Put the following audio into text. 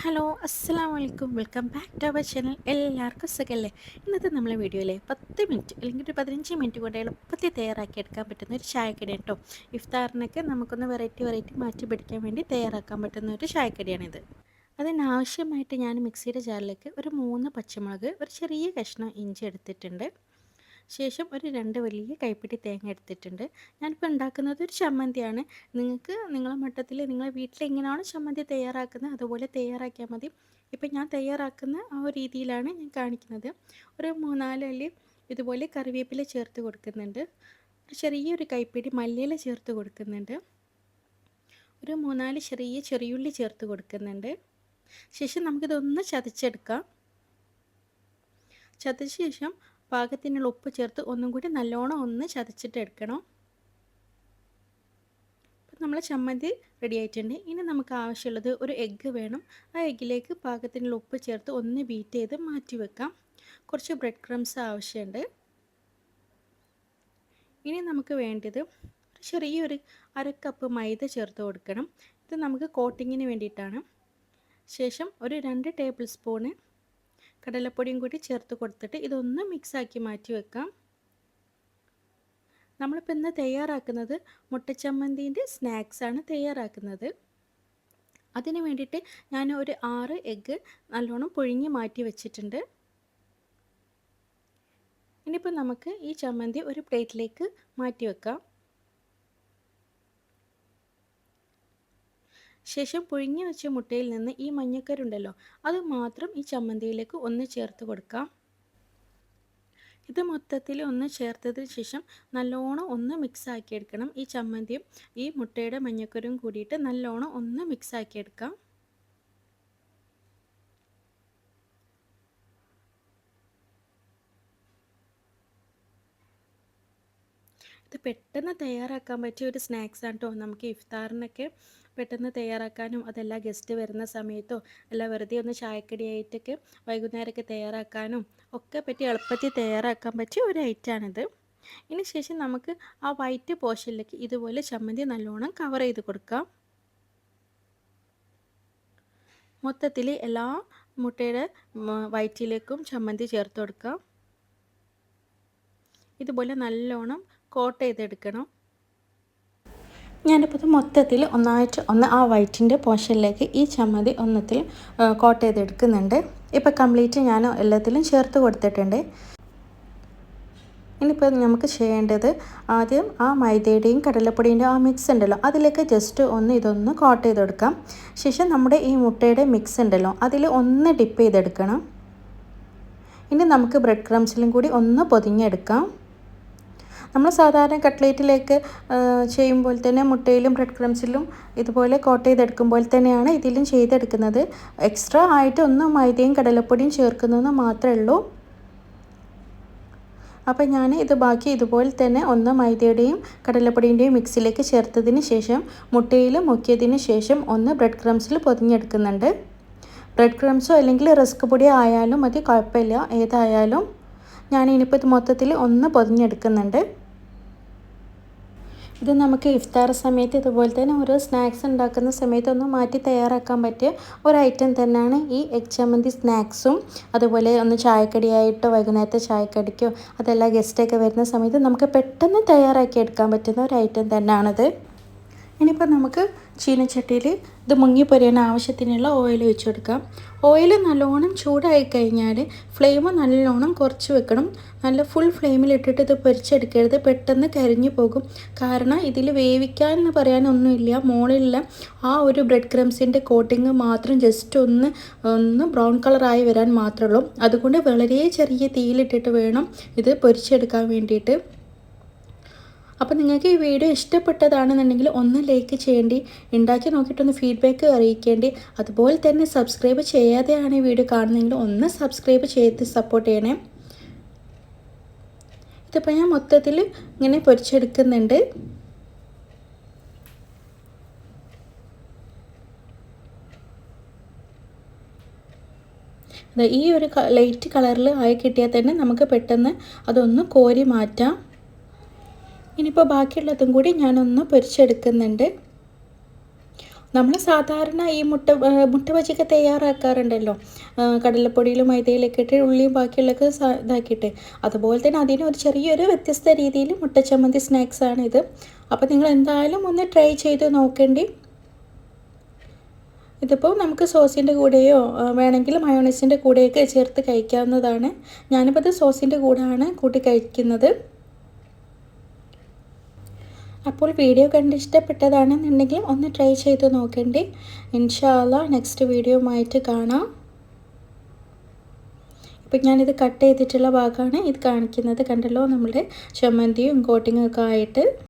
Hello അസ്സാം വലൈക്കും welcome back to our channel. എല്ലാവർക്കും സുഖമല്ലേ ഇന്നത്തെ നമ്മളെ വീഡിയോയിലെ പത്ത് മിനിറ്റ് അല്ലെങ്കിൽ ഒരു പതിനഞ്ച് മിനിറ്റ് കൊണ്ട് എളുപ്പത്തിൽ തയ്യാറാക്കി എടുക്കാൻ പറ്റുന്ന ഒരു ചായക്കടി കേട്ടോ. ഇഫ്താറിനൊക്കെ നമുക്കൊന്ന് വെറൈറ്റി വെറൈറ്റി മാറ്റി പിടിക്കാൻ വേണ്ടി തയ്യാറാക്കാൻ പറ്റുന്ന ഒരു ചായക്കടിയാണിത്. അതിനാവശ്യമായിട്ട് ഞാൻ മിക്സിയുടെ ജാറിലേക്ക് ഒരു മൂന്ന് പച്ചമുളക് ഒരു ചെറിയ കഷ്ണം ഇഞ്ചി എടുത്തിട്ടുണ്ട്. ശേഷം ഒരു രണ്ട് വലിയ കൈപ്പിടി തേങ്ങ എടുത്തിട്ടുണ്ട്. ഞാനിപ്പോൾ ഉണ്ടാക്കുന്നത് ഒരു ചമ്മന്തിയാണ്. നിങ്ങൾക്ക് നിങ്ങളെ മട്ടത്തിൽ നിങ്ങളെ വീട്ടിൽ എങ്ങനെയാണ് ചമ്മന്തി തയ്യാറാക്കുന്നത് അതുപോലെ തയ്യാറാക്കിയാൽ മതി. ഇപ്പം ഞാൻ തയ്യാറാക്കുന്ന ആ ഒരു രീതിയിലാണ് ഞാൻ കാണിക്കുന്നത്. ഒരു മൂന്നാൽ അല്ലി ഇതുപോലെ കറിവേപ്പില ചേർത്ത് കൊടുക്കുന്നുണ്ട്. ഒരു ചെറിയൊരു കൈപ്പിടി മല്ലിയില ചേർത്ത് കൊടുക്കുന്നുണ്ട്. ഒരു മൂന്നാൽ ചെറിയ ചെറിയുള്ളി ചേർത്ത് കൊടുക്കുന്നുണ്ട്. ശേഷം നമുക്കിതൊന്ന് ചതച്ചെടുക്കാം. ചതച്ച ശേഷം പാകത്തിനുള്ള ഉപ്പ് ചേർത്ത് ഒന്നും കൂടി നല്ലോണം ഒന്ന് ചതച്ചിട്ട് എടുക്കണം. അപ്പം നമ്മൾ ചമ്മന്തി റെഡി ആയിട്ടുണ്ട്. ഇനി നമുക്ക് ആവശ്യമുള്ളത് ഒരു എഗ്ഗ് വേണം. ആ എഗ്ഗിലേക്ക് പാകത്തിനുള്ള ഉപ്പ് ചേർത്ത് ഒന്ന് ബീറ്റ് ചെയ്ത് മാറ്റി വെക്കാം. കുറച്ച് ബ്രെഡ് ക്രംസ് ആവശ്യമുണ്ട്. ഇനി നമുക്ക് വേണ്ടത് ഒരു ചെറിയൊരു അര കപ്പ് മൈദ ചേർത്ത് കൊടുക്കണം. ഇത് നമുക്ക് കോട്ടിങ്ങിന് വേണ്ടിയിട്ടാണ്. ശേഷം ഒരു രണ്ട് ടേബിൾ സ്പൂണ് കടലപ്പൊടിയും കൂടി ചേർത്ത് കൊടുത്തിട്ട് ഇതൊന്ന് മിക്സാക്കി മാറ്റി വെക്കാം. നമ്മളിപ്പോൾ ഇന്ന് തയ്യാറാക്കുന്നത് മുട്ടച്ചമ്മന്തിന്റെ സ്നാക്സാണ് തയ്യാറാക്കുന്നത്. അതിന് വേണ്ടിയിട്ട് ഞാൻ ഒരു ആറ് എഗ്ഗ് നല്ലോണം പുഴുങ്ങി മാറ്റി വെച്ചിട്ടുണ്ട്. ഇനിയിപ്പോൾ നമുക്ക് ഈ ചമ്മന്തി ഒരു പ്ലേറ്റിലേക്ക് മാറ്റി വെക്കാം. ശേഷം പുഴുങ്ങി വെച്ച മുട്ടയിൽ നിന്ന് ഈ മഞ്ഞക്കരുണ്ടല്ലോ അത് മാത്രം ഈ ചമ്മന്തിയിലേക്ക് ഒന്ന് ചേർത്ത് കൊടുക്കാം. ഇത് മൊത്തത്തിൽ ഒന്ന് ചേർത്തതിന് ശേഷം നല്ലോണം ഒന്ന് മിക്സ് ആക്കി എടുക്കണം. ഈ ചമ്മന്തിയും ഈ മുട്ടയുടെ മഞ്ഞക്കരും കൂടിയിട്ട് നല്ലോണം ഒന്ന് മിക്സ് ആക്കി എടുക്കാം. ഇത് പെട്ടെന്ന് തയ്യാറാക്കാൻ പറ്റിയ ഒരു സ്നാക്സ് ആണ് കേട്ടോ നമുക്ക് ഇഫ്താറിനൊക്കെ പെട്ടെന്ന് തയ്യാറാക്കാനും അതല്ല ഗസ്റ്റ് വരുന്ന സമയത്തോ അല്ല വെറുതെ ഒന്ന് ചായക്കടിയായിട്ടൊക്കെ വൈകുന്നേരമൊക്കെ തയ്യാറാക്കാനും ഒക്കെ പറ്റി എളുപ്പത്തിൽ തയ്യാറാക്കാൻ പറ്റിയ ഒരു ഐറ്റാണിത് ഇനി ശേഷം നമുക്ക് ആ വൈറ്റ് പോർഷനിലേക്ക് ഇതുപോലെ ചമ്മന്തി നല്ലോണം കവർ ചെയ്ത് കൊടുക്കാം. മൊത്തത്തിൽ എല്ലാ മുട്ടയുടെ വയറ്റിലേക്കും ചമ്മന്തി ചേർത്ത് കൊടുക്കാം. ഇതുപോലെ നല്ലോണം കോട്ട് ചെയ്തെടുക്കണം. ഞാനിപ്പോൾ ഇത് മൊത്തത്തിൽ ഒന്നായിട്ട് ഒന്ന് ആ വൈറ്റിന്റെ പോർഷനിലേക്ക് ഈ ചമ്മതി ഒന്നത്തിൽ കോട്ട് ചെയ്തെടുക്കുന്നുണ്ട്. ഇപ്പോൾ കംപ്ലീറ്റ് ഞാൻ എല്ലാത്തിലും ചേർത്ത് കൊടുത്തിട്ടുണ്ട്. ഇനിയിപ്പോൾ നമുക്ക് ചെയ്യേണ്ടത് ആദ്യം ആ മൈദയുടെയും കടലപ്പൊടിയുടെയും ആ മിക്സ് ഉണ്ടല്ലോ അതിലേക്ക് ജസ്റ്റ് ഒന്ന് ഇതൊന്ന് കോട്ട് ചെയ്തെടുക്കാം. ശേഷം നമ്മുടെ ഈ മുട്ടയുടെ മിക്സ് ഉണ്ടല്ലോ അതിൽ ഒന്ന് ഡിപ്പ് ചെയ്തെടുക്കണം. ഇനി നമുക്ക് ബ്രെഡ് ക്രംസിലും കൂടി ഒന്ന് പൊതിഞ്ഞെടുക്കാം. നമ്മൾ സാധാരണ കട്ട്ലേറ്റിലേക്ക് ചെയ്യുമ്പോൾ തന്നെ മുട്ടയിലും ബ്രെഡ് ക്രംസിലും ഇതുപോലെ കോട്ട് ചെയ്തെടുക്കുമ്പോൾ തന്നെയാണ് ഇതിലും ചെയ്തെടുക്കുന്നത്. എക്സ്ട്രാ ആയിട്ട് ഒന്ന് മൈദയും കടലപ്പൊടിയും ചേർക്കുന്നതെന്ന് മാത്രമേ ഉള്ളൂ. അപ്പോൾ ഞാൻ ഇത് ബാക്കി ഇതുപോലെ തന്നെ ഒന്ന് മൈദയുടെയും കടലപ്പൊടിന്റെയും മിക്സിലേക്ക് ചേർത്തതിന് ശേഷം മുട്ടയിൽ മുക്കിയതിന് ശേഷം ഒന്ന് ബ്രെഡ് ക്രംസിൽ പൊതിഞ്ഞെടുക്കുന്നുണ്ട്. ബ്രെഡ് ക്രംസോ അല്ലെങ്കിൽ റിസ്ക് പൊടി ആയാലും മതി കുഴപ്പമില്ല. ഏതായാലും ഞാൻ ഇനിയിപ്പോൾ ഇത് മൊത്തത്തിൽ ഒന്ന് പൊതിഞ്ഞെടുക്കുന്നുണ്ട്. ഇത് നമുക്ക് ഇഫ്താർ സമയത്ത് ഇതുപോലെ തന്നെ ഓരോ സ്നാക്സ് ഉണ്ടാക്കുന്ന സമയത്തൊന്നും മാറ്റി തയ്യാറാക്കാൻ പറ്റിയ ഒരു ഐറ്റം തന്നെയാണ് ഈ എഗ് ചമ്മന്തി സ്നാക്സും. അതുപോലെ ഒന്ന് ചായക്കടിയായിട്ടോ വൈകുന്നേരത്തെ ചായക്കടിക്കോ അതല്ല ഗസ്റ്റൊക്കെ വരുന്ന സമയത്ത് നമുക്ക് പെട്ടെന്ന് തയ്യാറാക്കി എടുക്കാൻ പറ്റുന്ന ഒരു ഐറ്റം തന്നെയാണത്. ഇനിയിപ്പോൾ നമുക്ക് ചീനച്ചട്ടിയിൽ ഇത് മുങ്ങി പൊരിയാൻ ആവശ്യത്തിനുള്ള ഓയിൽ ഒഴിച്ചു കൊടുക്കാം ഓയിൽ നല്ലോണം ചൂടായി കഴിഞ്ഞാൽ ഫ്ലെയിം നല്ലോണം കുറച്ച് വെക്കണം. നല്ല ഫുൾ ഫ്ലെയിമിലിട്ടിട്ട് ഇത് പൊരിച്ചെടുക്കരുത്. പെട്ടെന്ന് കരിഞ്ഞു പോകും. കാരണം ഇതിൽ വേവിക്കാൻ എന്ന് പറയാനൊന്നുമില്ല. മുകളിലുള്ള ആ ഒരു ബ്രെഡ് ക്രംസിന്റെ കോട്ടിങ് മാത്രം ജസ്റ്റ് ഒന്ന് ഒന്ന് ബ്രൗൺ കളറായി വരാൻ മാത്രമേ ഉള്ളൂ. അതുകൊണ്ട് വളരെ ചെറിയ തീയിലിട്ടിട്ട് വേണം ഇത് പൊരിച്ചെടുക്കാൻ വേണ്ടിയിട്ട്. അപ്പോൾ നിങ്ങൾക്ക് ഈ വീഡിയോ ഇഷ്ടപ്പെട്ടതാണെന്നുണ്ടെങ്കിൽ ഒന്ന് ലൈക്ക് ചെയ്യേണ്ടി ഉണ്ടാക്കി നോക്കിയിട്ടൊന്ന് ഫീഡ്ബാക്ക് അറിയിക്കേണ്ടി. അതുപോലെ തന്നെ സബ്സ്ക്രൈബ് ചെയ്യാതെയാണ് ഈ വീഡിയോ കാണുന്നതെങ്കിൽ ഒന്ന് സബ്സ്ക്രൈബ് ചെയ്ത് സപ്പോർട്ട് ചെയ്യണേ. ഇതിപ്പോൾ ഞാൻ മൊത്തത്തിൽ ഇങ്ങനെ പൊരിച്ചെടുക്കുന്നുണ്ട്. ഈ ഒരു ലൈറ്റ് കളറിൽ ആയി കിട്ടിയാൽ തന്നെ നമുക്ക് പെട്ടെന്ന് അതൊന്ന് കോരി മാറ്റാം. ഇനിയിപ്പോൾ ബാക്കിയുള്ളതും കൂടി ഞാനൊന്ന് പൊരിച്ചെടുക്കുന്നുണ്ട്. നമ്മൾ സാധാരണ ഈ മുട്ട മുട്ട ബജിക്ക് തയ്യാറാക്കാറുണ്ടല്ലോ. കടലപ്പൊടിയിലും മൈദയിലൊക്കെ ഇട്ട് ഉള്ളിയും ബാക്കിയുള്ളതൊക്കെ ഇതാക്കിയിട്ട്. അതുപോലെ തന്നെ അതിന് ഒരു ചെറിയൊരു വ്യത്യസ്ത രീതിയിൽ മുട്ട ചമ്മന്തി സ്നാക്സാണ് ഇത്. അപ്പോൾ നിങ്ങൾ എന്തായാലും ഒന്ന് ട്രൈ ചെയ്ത് നോക്കേണ്ടി. ഇതിപ്പോൾ നമുക്ക് സോസിന്റെ കൂടെയോ വേണമെങ്കിൽ മയോണൈസിന്റെ കൂടെയൊക്കെ ചേർത്ത് കഴിക്കാവുന്നതാണ്. ഞാനിപ്പോൾ ഇത് സോസിന്റെ കൂടെയാണ് കൂട്ടി കഴിക്കുന്നത്. അപ്പോൾ വീഡിയോ കണ്ട് ഇഷ്ടപ്പെട്ടതാണെന്നുണ്ടെങ്കിൽ ഒന്ന് ട്രൈ ചെയ്ത് നോക്കണ്ടേ. ഇൻഷാല്ല നെക്സ്റ്റ് വീഡിയോയുമായിട്ട് കാണാം. ഇപ്പം ഞാനിത് കട്ട് ചെയ്തിട്ടുള്ള ഭാഗമാണ് ഇത് കാണിക്കുന്നത്. കണ്ടല്ലോ നമ്മുടെ ചമ്മന്തിയും കോട്ടിങ്ങും ഒക്കെ ആയിട്ട്.